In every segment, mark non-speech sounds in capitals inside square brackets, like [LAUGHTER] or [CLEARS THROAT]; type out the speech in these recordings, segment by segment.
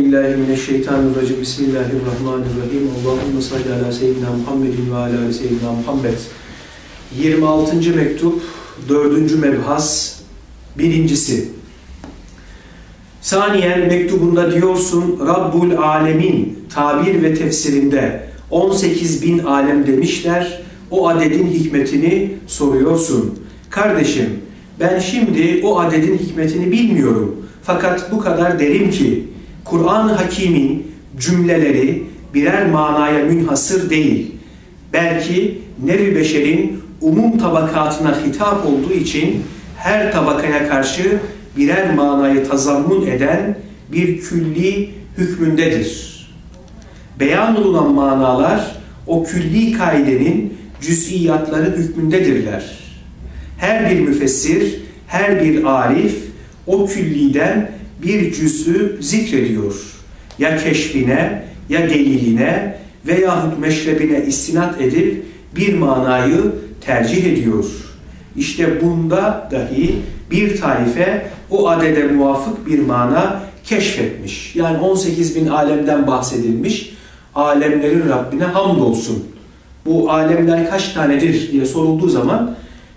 Bismillahirrahmanirrahim. Bismillahirrahmanirrahim. Allahümme salli ala seyyidina Muhammedin ve ala seyyidina Muhammed. 26. mektup, 4. mebhas, birincisi. Saniyen mektubunda diyorsun Rabbul Alemin tabir ve tefsirinde 18 bin alem demişler. O adedin hikmetini soruyorsun. Kardeşim ben şimdi o adedin hikmetini bilmiyorum. Fakat bu kadar derim ki Kur'an-ı Hakim'in cümleleri birer manaya münhasır değil. Belki nevi beşerin umum tabakatına hitap olduğu için her tabakaya karşı birer manayı tazammun eden bir külli hükmündedir. Beyan olunan manalar o külli kaidenin cüz'iyatları hükmündedirler. Her bir müfessir, her bir arif o külliden bir cüz'ü zikrediyor. Ya keşfine, ya deliline veyahut meşrebine istinat edip bir manayı tercih ediyor. İşte bunda dahi bir taife o adede muvafık bir mana keşfetmiş. Yani 18 bin alemden bahsedilmiş. Alemlerin Rabbine hamdolsun. Bu alemler kaç tanedir diye sorulduğu zaman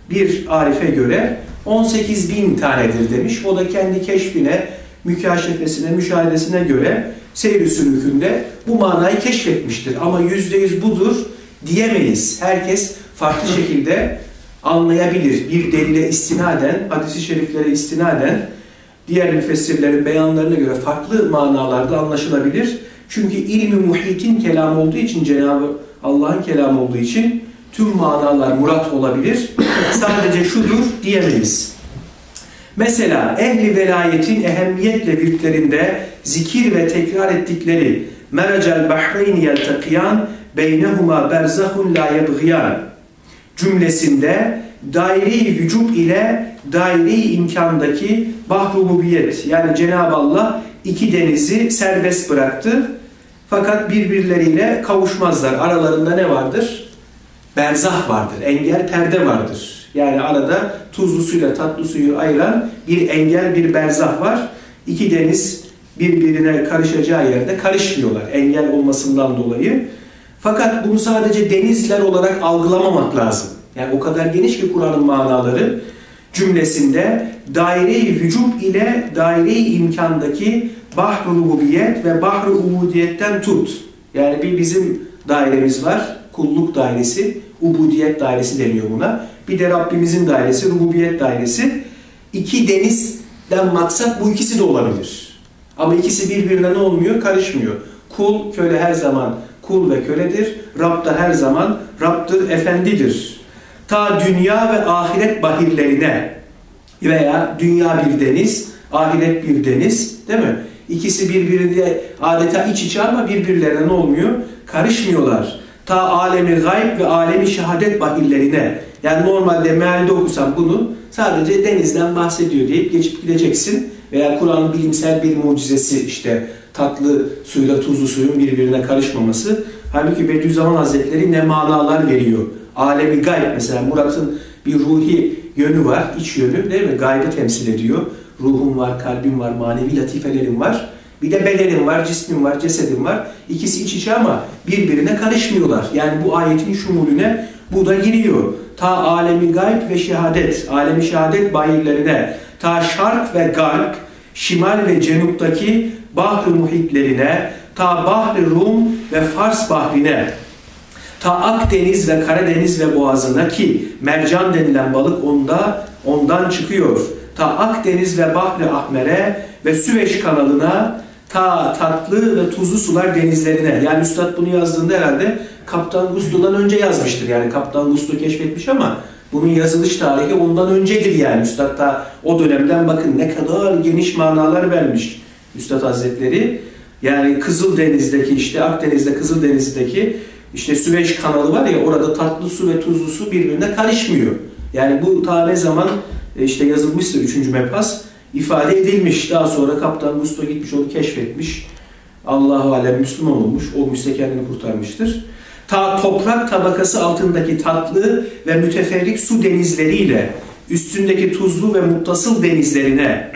bir arife göre 18 bin tanedir demiş. O da kendi keşfine, mükaşefesine, müşahedesine göre seyir sülükünde bu manayı keşfetmiştir. Ama yüzde yüz budur diyemeyiz. Herkes farklı şekilde anlayabilir. Bir delile istinaden, hadisi şeriflere istinaden diğer müfessirlerin beyanlarına göre farklı manalarda anlaşılabilir. Çünkü ilmi muhitin kelamı olduğu için Cenab-ı Allah'ın kelamı olduğu için tüm manalar murat olabilir. Sadece şudur diyemeyiz. Mesela ehli velayetin ehemmiyetle virtlerinde zikir ve tekrar ettikleri meracel bahreyn yeltakiyan beynehuma berzahun la yebgiyan cümlesinde daire-i vücub ile daire-i imkandaki bahrububiyet yani Cenab-ı Allah iki denizi serbest bıraktı. Fakat birbirleriyle kavuşmazlar. Aralarında ne vardır? Berzah vardır. Engel perde vardır. Yani arada tuzlu suyla tatlı suyu ayıran bir engel, bir berzah var. İki deniz birbirine karışacağı yerde karışmıyorlar. Engel olmasından dolayı. Fakat bunu sadece denizler olarak algılamamak lazım. Yani o kadar geniş ki Kur'an'ın manaları cümlesinde daire-i vücub ile daire-i imkandaki bahr-ı rububiyet ve bahr-ı ubudiyetten tut. Yani bir bizim dairemiz var, kulluk dairesi, ubudiyet dairesi deniyor buna. Bir de Rabbimizin dairesi, rububiyet dairesi. İki denizden maksat bu ikisi de olabilir. Ama ikisi birbirine ne olmuyor? Karışmıyor. Kul, köle her zaman kul ve köledir. Rab da her zaman Rab'dır, efendidir. Ta dünya ve ahiret bahirlerine veya dünya bir deniz, ahiret bir deniz değil mi? İkisi birbirine adeta iç içe ama birbirlerine ne olmuyor? Karışmıyorlar. Ta alemi gayb ve alemi şehadet bahillerine. Yani normalde mealde okusan bunu sadece denizden bahsediyor deyip geçip gideceksin. Veya Kur'an'ın bilimsel bir mucizesi işte tatlı suyla tuzlu suyun birbirine karışmaması. Halbuki Bediüzzaman Hazretleri ne manalar veriyor. Alemi gayb mesela Murat'ın bir ruhi yönü var, iç yönü değil mi? Gaybı temsil ediyor. Ruhum var, kalbim var, manevi latifelerim var. Bir de bedenim var, cismim var, cesedim var. İkisi iç içe ama birbirine karışmıyorlar. Yani bu ayetin şumulüne bu da giriyor. Ta alemi gayb ve şehadet, alemi şehadet bayirlerine, ta şark ve garp, şimal ve cenuptaki bahr muhitlerine, ta bahr Rum ve Fars bahrine, ta Akdeniz ve Karadeniz ve Boğazına ki mercan denilen balık onda ondan çıkıyor. Ta Akdeniz ve Bahri Ahmer'e ve Süveyş kanalına ta tatlı ve tuzlu sular denizlerine. Yani Üstad bunu yazdığında herhalde Kaptan Gusto'dan önce yazmıştır. Yani Kaptan Gusto keşfetmiş ama bunun yazılış tarihi ondan öncedir yani. Üstad da o dönemden bakın ne kadar geniş manalar vermiş Üstad Hazretleri. Yani Kızıldeniz'deki işte Akdeniz'de Kızıldeniz'deki işte Süveyş kanalı var ya orada tatlı su ve tuzlu su birbirine karışmıyor. Yani bu ta ne zaman işte yazılmıştır 3. mebhas ifade edilmiş. Daha sonra Kaptan Gusto gitmiş onu keşfetmiş. Allahu alem Müslüman olmuş. Olmuşsa kendini kurtarmıştır. Ta toprak tabakası altındaki tatlı ve müteferrik su denizleriyle üstündeki tuzlu ve muttasıl denizlerine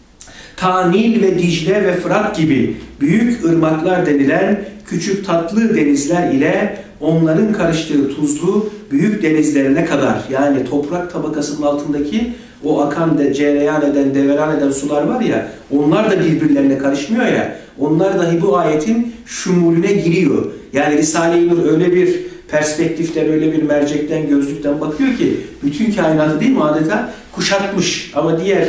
[CLEARS THROAT] Ta Nil ve Dicle ve Fırat gibi büyük ırmaklar denilen küçük tatlı denizler ile onların karıştığı tuzlu büyük denizlerine kadar yani toprak tabakasının altındaki o akan de, cereyan eden, deveran eden sular var ya onlar da birbirlerine karışmıyor ya onlar dahi bu ayetin şumulüne giriyor. Yani Risale-i Nur öyle bir perspektiften, öyle bir mercekten, gözlükten bakıyor ki bütün kainatı değil mi adeta kuşatmış. Ama diğer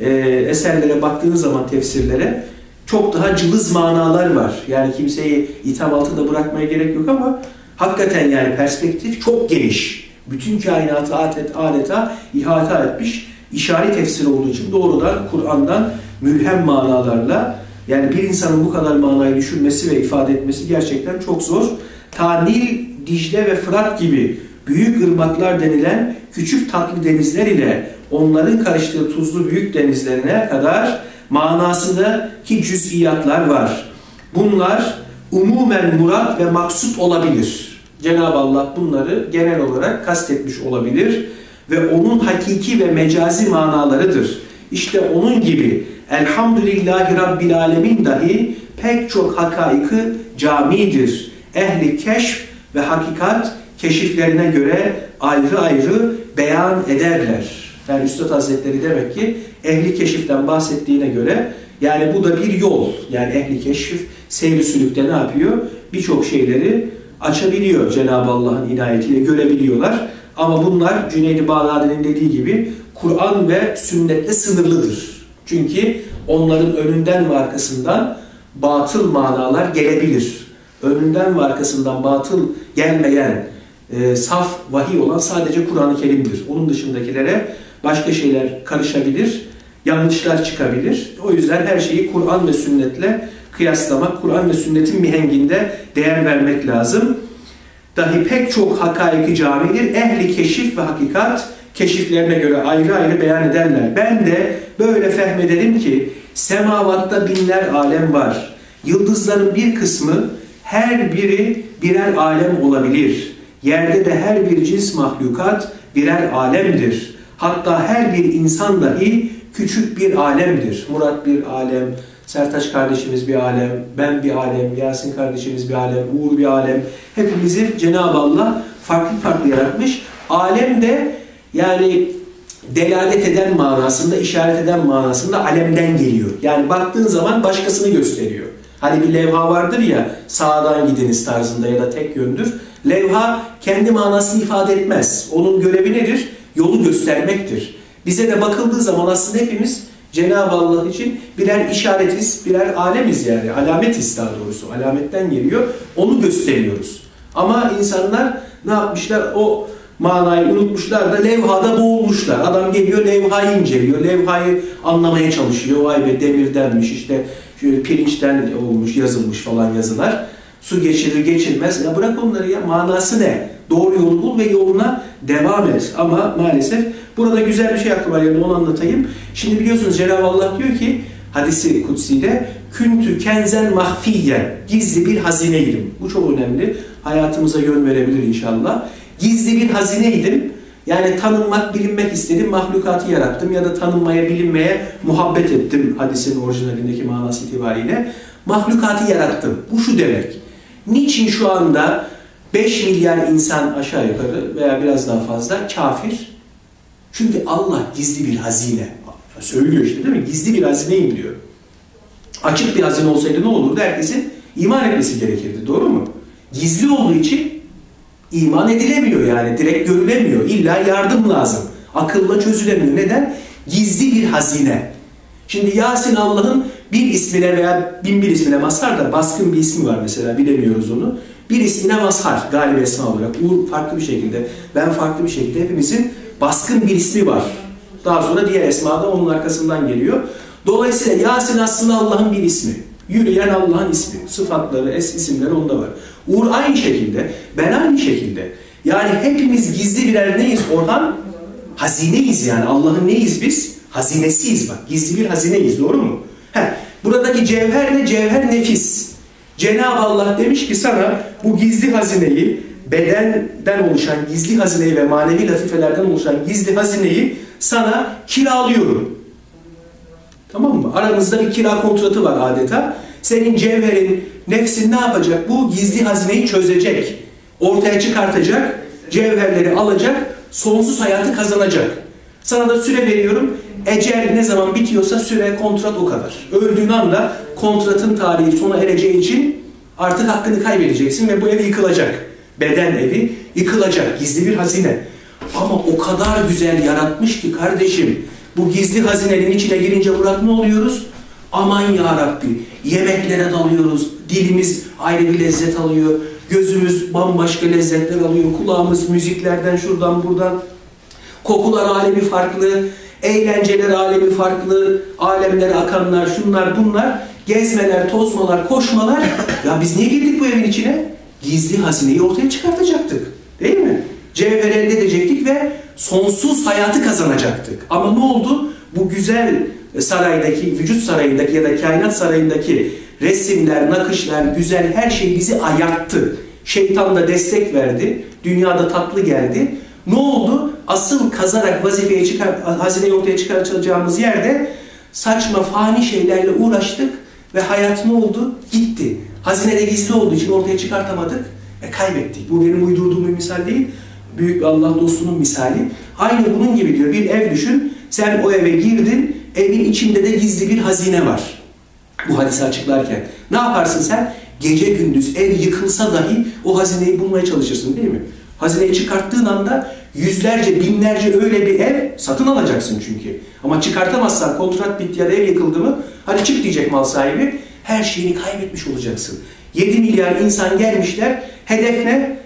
e, eserlere baktığınız zaman tefsirlere çok daha cılız manalar var. Yani kimseyi itham altında bırakmaya gerek yok ama hakikaten yani perspektif çok geniş. Bütün kainatı adet, adeta ihata etmiş. İşaret tefsir olduğu için doğrudan Kur'an'dan mülhem manalarla yani bir insanın bu kadar manayı düşünmesi ve ifade etmesi gerçekten çok zor. Ta Nil, Dicle ve Fırat gibi büyük ırmaklar denilen küçük tatlı denizler ile onların karıştığı tuzlu büyük denizlerine kadar manasındaki cüz'iyatlar var. Bunlar umumen murat ve maksut olabilir. Cenab-ı Allah bunları genel olarak kastetmiş olabilir ve onun hakiki ve mecazi manalarıdır. İşte onun gibi Elhamdülillahi Rabbil Alemin dahi pek çok hakaikı camidir. Ehli keşf ve hakikat keşiflerine göre ayrı ayrı beyan ederler. Yani Üstad Hazretleri demek ki ehli keşiften bahsettiğine göre yani bu da bir yol. Yani ehli keşif seyri sülükte ne yapıyor? Birçok şeyleri açabiliyor Cenab-ı Allah'ın inayetiyle görebiliyorlar. Ama bunlar Cüneydi Bağdadi'nin dediği gibi Kur'an ve sünnetle sınırlıdır. Çünkü onların önünden ve arkasından batıl manalar gelebilir. Önünden ve arkasından batıl gelmeyen, e, saf vahiy olan sadece Kur'an-ı Kerim'dir. Onun dışındakilere başka şeyler karışabilir, yanlışlar çıkabilir. O yüzden her şeyi Kur'an ve sünnetle kıyaslamak, Kur'an ve sünnetin mihenginde değer vermek lazım. Dahi pek çok hakaiki camidir. Ehli keşif ve hakikat keşiflerine göre ayrı ayrı beyan ederler. Ben de böyle fehmederim ki semavatta binler alem var. Yıldızların bir kısmı her biri birer alem olabilir. Yerde de her bir cins mahlukat birer alemdir. Hatta her bir insan dahi küçük bir alemdir. Murat bir alem, Sertaç kardeşimiz bir alem, ben bir alem, Yasin kardeşimiz bir alem, Uğur bir alem. Hepimizi Cenab-ı Allah farklı farklı yaratmış. Alem de yani delalet eden manasında, işaret eden manasında alemden geliyor. Yani baktığın zaman başkasını gösteriyor. Hani bir levha vardır ya sağdan gidiniz tarzında ya da tek yöndür. Levha kendi manasını ifade etmez. Onun görevi nedir? Yolu göstermektir. Bize de bakıldığı zaman aslında hepimiz Cenab-ı Allah için birer işaretiz, birer alemiz yani. Alametiz daha doğrusu. Alametten geliyor. Onu gösteriyoruz. Ama insanlar ne yapmışlar? O manayı unutmuşlar da levhada boğulmuşlar. Adam geliyor levhayı inceliyor. Levhayı anlamaya çalışıyor. Vay be demirdenmiş işte pirinçten olmuş yazılmış falan yazılar. Su geçirir geçirmez. Ya bırak onları ya manası ne? Doğru yolu bul ve yoluna devam et. Ama maalesef burada güzel bir şey aklıma geldi onu anlatayım. Şimdi biliyorsunuz Cenab-ı Allah diyor ki hadisi kutsiyle küntü kenzen mahfiyen gizli bir hazineydim. Bu çok önemli. Hayatımıza yön verebilir inşallah. Gizli bir hazineydim. Yani tanınmak, bilinmek istedim, mahlukatı yarattım ya da tanınmaya, bilinmeye muhabbet ettim hadisin orijinalindeki manası itibariyle. Mahlukatı yarattım. Bu şu demek. Niçin şu anda 5 milyar insan aşağı yukarı veya biraz daha fazla kafir? Çünkü Allah gizli bir hazine. Söylüyor işte değil mi? Gizli bir hazineyim diyor. Açık bir hazine olsaydı ne olurdu? Herkesin iman etmesi gerekirdi. Doğru mu? Gizli olduğu için iman edilemiyor yani. Direkt görülemiyor. İlla yardım lazım. Akılla çözülemiyor. Neden? Gizli bir hazine. Şimdi Yasin Allah'ın bir ismine veya bin bir ismine mazhar da baskın bir ismi var mesela bilemiyoruz onu. Bir ismine mazhar galiba esma olarak. Uğur farklı bir şekilde, ben farklı bir şekilde hepimizin baskın bir ismi var. Daha sonra diğer esma da onun arkasından geliyor. Dolayısıyla Yasin aslında Allah'ın bir ismi. Yürüyen Allah'ın ismi. Sıfatları, es isimleri onda var. Uğur aynı şekilde, ben aynı şekilde. Yani hepimiz gizli birer neyiz Orhan? Hazineyiz yani. Allah'ın neyiz biz? Hazinesiyiz bak. Gizli bir hazineyiz. Doğru mu? Heh, buradaki cevher ne? Cevher nefis. Cenab-ı Allah demiş ki sana bu gizli hazineyi, bedenden oluşan gizli hazineyi ve manevi latifelerden oluşan gizli hazineyi sana kiralıyorum. Tamam mı? Aramızda bir kira kontratı var adeta. Senin cevherin, nefsin ne yapacak? Bu gizli hazineyi çözecek. Ortaya çıkartacak, cevherleri alacak, sonsuz hayatı kazanacak. Sana da süre veriyorum. Ecel ne zaman bitiyorsa süre, kontrat o kadar. Öldüğün anda kontratın tarihi sona ereceği için artık hakkını kaybedeceksin ve bu ev yıkılacak. Beden evi yıkılacak. Gizli bir hazine. Ama o kadar güzel yaratmış ki kardeşim bu gizli hazinenin içine girince Murat ne oluyoruz? Aman ya Rabbi yemeklere dalıyoruz. Dilimiz ayrı bir lezzet alıyor. Gözümüz bambaşka lezzetler alıyor. Kulağımız müziklerden şuradan buradan. Kokular alemi farklı. Eğlenceler alemi farklı. Alemlere akanlar şunlar bunlar. Gezmeler, tozmalar, koşmalar. [LAUGHS] Ya biz niye girdik bu evin içine? Gizli hazineyi ortaya çıkartacaktık. Değil mi? Cevher elde edecektik ve sonsuz hayatı kazanacaktık. Ama ne oldu? Bu güzel saraydaki, vücut sarayındaki ya da kainat sarayındaki resimler, nakışlar, güzel her şey bizi ayarttı. Şeytan da destek verdi. Dünyada tatlı geldi. Ne oldu? Asıl kazarak vazifeye çıkar, hazineyi ortaya çıkartacağımız yerde saçma fani şeylerle uğraştık ve hayat ne oldu? Gitti. Hazine de gizli olduğu için ortaya çıkartamadık ve kaybettik. Bu benim uydurduğum bir misal değil. Büyük bir Allah dostunun misali. Aynı bunun gibi diyor. Bir ev düşün. Sen o eve girdin. Evin içinde de gizli bir hazine var. Bu hadisi açıklarken. Ne yaparsın sen? Gece gündüz ev yıkılsa dahi o hazineyi bulmaya çalışırsın değil mi? Hazineyi çıkarttığın anda yüzlerce, binlerce öyle bir ev satın alacaksın çünkü. Ama çıkartamazsan kontrat bitti ya da ev yıkıldı mı hadi çık diyecek mal sahibi. Her şeyini kaybetmiş olacaksın. 7 milyar insan gelmişler. Hedef ne?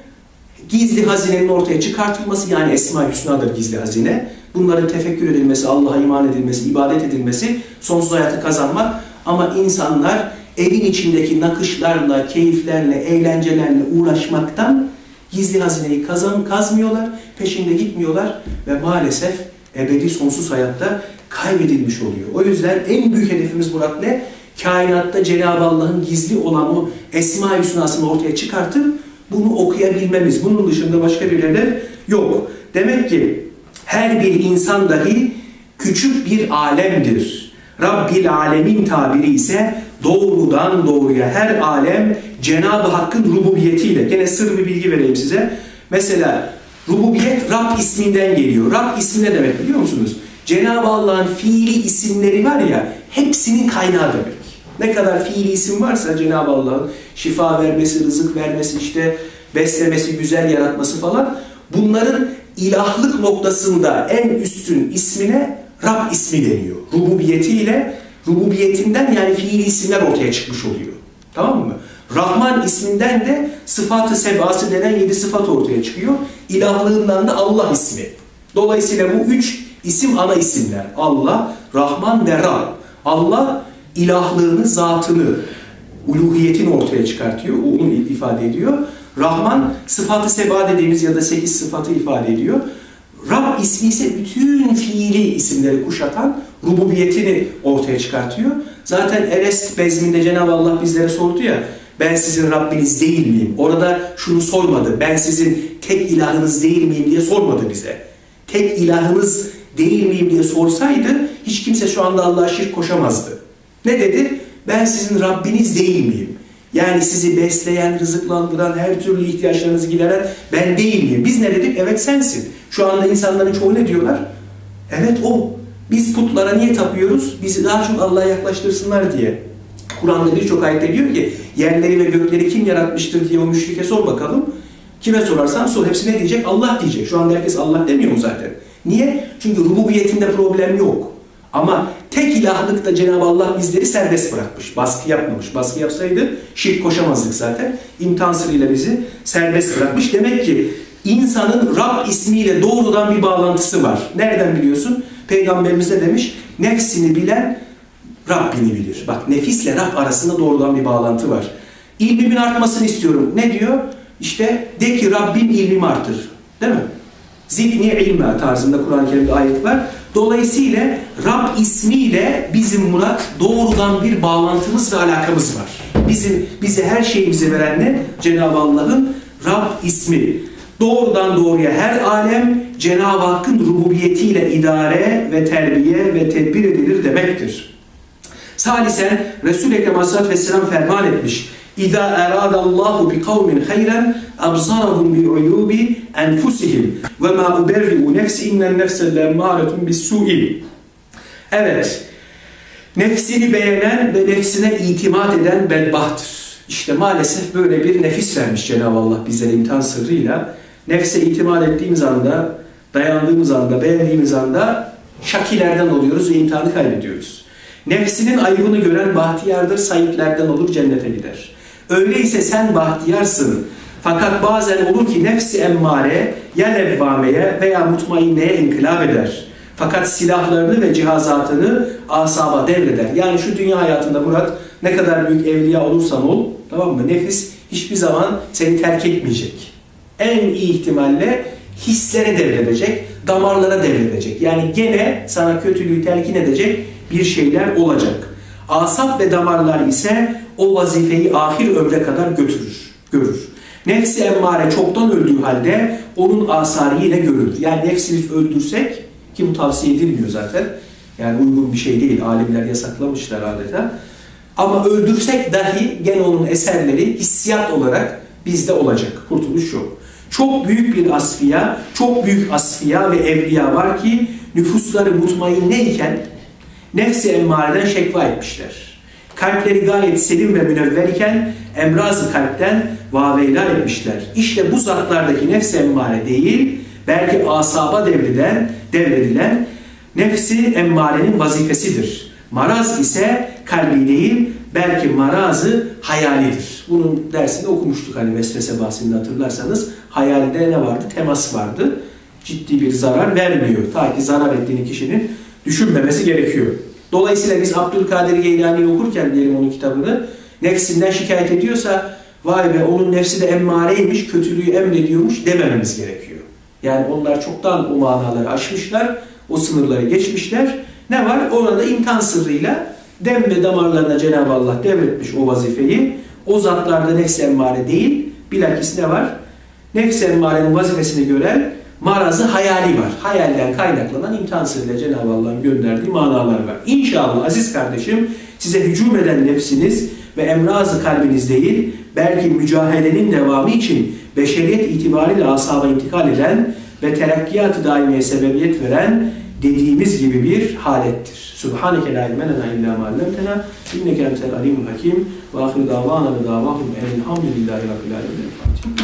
Gizli hazinenin ortaya çıkartılması yani Esma Hüsna'dır gizli hazine. Bunların tefekkür edilmesi, Allah'a iman edilmesi, ibadet edilmesi, sonsuz hayatı kazanmak. Ama insanlar evin içindeki nakışlarla, keyiflerle, eğlencelerle uğraşmaktan gizli hazineyi kazan, kazmıyorlar, peşinde gitmiyorlar ve maalesef ebedi sonsuz hayatta kaybedilmiş oluyor. O yüzden en büyük hedefimiz Murat ne? Kainatta Cenab-ı Allah'ın gizli olan o Esma-i Hüsna'sını ortaya çıkartıp bunu okuyabilmemiz. Bunun dışında başka bir hedef yok. Demek ki her bir insan dahi küçük bir alemdir. Rabbil alemin tabiri ise doğrudan doğruya her alem Cenab-ı Hakk'ın rububiyetiyle. Gene sır bir bilgi vereyim size. Mesela rububiyet Rab isminden geliyor. Rab ismi ne demek biliyor musunuz? Cenab-ı Allah'ın fiili isimleri var ya hepsinin kaynağı demek. Ne kadar fiili isim varsa Cenab-ı Allah'ın şifa vermesi, rızık vermesi, işte beslemesi, güzel yaratması falan bunların ilahlık noktasında en üstün ismine Rab ismi deniyor. Rububiyetiyle, rububiyetinden yani fiili isimler ortaya çıkmış oluyor. Tamam mı? Rahman isminden de sıfatı sebası denen yedi sıfat ortaya çıkıyor. İlahlığından da Allah ismi. Dolayısıyla bu üç isim ana isimler. Allah, Rahman ve Rab. Allah ilahlığını, zatını, uluhiyetini ortaya çıkartıyor. Onu ifade ediyor. Rahman sıfatı seba dediğimiz ya da sekiz sıfatı ifade ediyor. Rab ismi ise bütün fiili isimleri kuşatan rububiyetini ortaya çıkartıyor. Zaten Erest bezminde Cenab-ı Allah bizlere sordu ya ben sizin Rabbiniz değil miyim? Orada şunu sormadı. Ben sizin tek ilahınız değil miyim diye sormadı bize. Tek ilahınız değil miyim diye sorsaydı hiç kimse şu anda Allah'a şirk koşamazdı. Ne dedi? Ben sizin Rabbiniz değil miyim? Yani sizi besleyen, rızıklandıran, her türlü ihtiyaçlarınızı gideren ben değil miyim? Biz ne dedik? Evet sensin. Şu anda insanların çoğu ne diyorlar? Evet o. Biz putlara niye tapıyoruz? Bizi daha çok Allah'a yaklaştırsınlar diye. Kur'an'da birçok ayette diyor ki yerleri ve gökleri kim yaratmıştır diye o müşrike sor bakalım. Kime sorarsan sor. Hepsi ne diyecek? Allah diyecek. Şu anda herkes Allah demiyor mu zaten? Niye? Çünkü rububiyetinde problem yok. Ama tek ilahlıkta Cenab-ı Allah bizleri serbest bırakmış. Baskı yapmamış. Baskı yapsaydı şirk koşamazdık zaten. İmtihan sırrıyla bizi serbest bırakmış. Demek ki insanın Rab ismiyle doğrudan bir bağlantısı var. Nereden biliyorsun? Peygamberimiz de demiş? Nefsini bilen Rabbini bilir. Bak nefisle Rab arasında doğrudan bir bağlantı var. İlmimin artmasını istiyorum. Ne diyor? İşte de ki Rabbim ilmimi artır. Değil mi? Zidni ilme tarzında Kur'an-ı Kerim'de ayet var. Dolayısıyla Rab ismiyle bizim Murat doğrudan bir bağlantımız ve alakamız var. Bizim bize her şeyimizi veren ne? Cenab-ı Allah'ın Rab ismi. Doğrudan doğruya her alem Cenab-ı Hakk'ın rububiyetiyle idare ve terbiye ve tedbir edilir demektir. Salisen Resul-i Ekrem Aleyhisselatü Vesselam ferman etmiş. İza eradallahu bi kavmin hayran absarahum bi uyubi enfusihim ve ma uberri'u nefsi innen nefse lemmâretun bis. Evet. Nefsini beğenen ve nefsine itimat eden bedbahtır. İşte maalesef böyle bir nefis vermiş Cenab-ı Allah bizlere imtihan sırrıyla. Nefse itimat ettiğimiz anda, dayandığımız anda, beğendiğimiz anda şakilerden oluyoruz ve imtihanı kaybediyoruz. Nefsinin ayıbını gören bahtiyardır, sahiplerden olur, cennete gider. Öyleyse sen bahtiyarsın. Fakat bazen olur ki nefsi emmare ya levvameye veya mutmainneye inkılap eder. Fakat silahlarını ve cihazatını asaba devreder. Yani şu dünya hayatında Murat ne kadar büyük evliya olursan ol, tamam mı? Nefis hiçbir zaman seni terk etmeyecek. En iyi ihtimalle hislere devredecek, damarlara devredecek. Yani gene sana kötülüğü telkin edecek bir şeyler olacak. Asap ve damarlar ise o vazifeyi ahir ömre kadar götürür, görür. Nefsi emmare çoktan öldüğü halde onun asarı yine görülür. Yani nefsini öldürsek ki bu tavsiye edilmiyor zaten. Yani uygun bir şey değil. Alimler yasaklamışlar adeta. Ama öldürsek dahi gene onun eserleri hissiyat olarak bizde olacak. Kurtuluş yok. Çok büyük bir asfiya, çok büyük asfiya ve evliya var ki nüfusları mutmainneyken nefsi emmareden şekva etmişler. Kalpleri gayet selim ve münevver iken emrazı kalpten vaveylar etmişler. İşte bu zatlardaki nefsi emmare değil, belki asaba devreden, devredilen nefsi emmarenin vazifesidir. Maraz ise kalbi değil, belki marazı hayalidir. Bunun dersini okumuştuk hani vesvese bahsinde hatırlarsanız. Hayalde ne vardı? Temas vardı. Ciddi bir zarar vermiyor. Ta ki zarar ettiğini kişinin düşünmemesi gerekiyor. Dolayısıyla biz Abdülkadir Geylani'yi okurken diyelim onun kitabını nefsinden şikayet ediyorsa vay be onun nefsi de emmareymiş, kötülüğü emrediyormuş demememiz gerekiyor. Yani onlar çoktan o manaları aşmışlar, o sınırları geçmişler. Ne var? Orada imtihan sırrıyla dem ve damarlarına Cenab-ı Allah devretmiş o vazifeyi. O zatlarda nefs emmare değil, bilakis ne var? Nefs emmarenin vazifesini gören marazı hayali var. Hayalden kaynaklanan imtihan sırrıyla Cenab-ı Allah'ın gönderdiği manalar var. İnşallah aziz kardeşim size hücum eden nefsiniz ve emrazı kalbiniz değil, belki mücahelenin devamı için beşeriyet itibariyle asaba intikal eden ve terakkiyat-ı sebebiyet veren dediğimiz gibi bir halettir. Subhaneke la ilme lena illa ma allamtena inneke entel alimul hakim ve ahir davana ve davahum enelhamdülillahi rabbil alemin.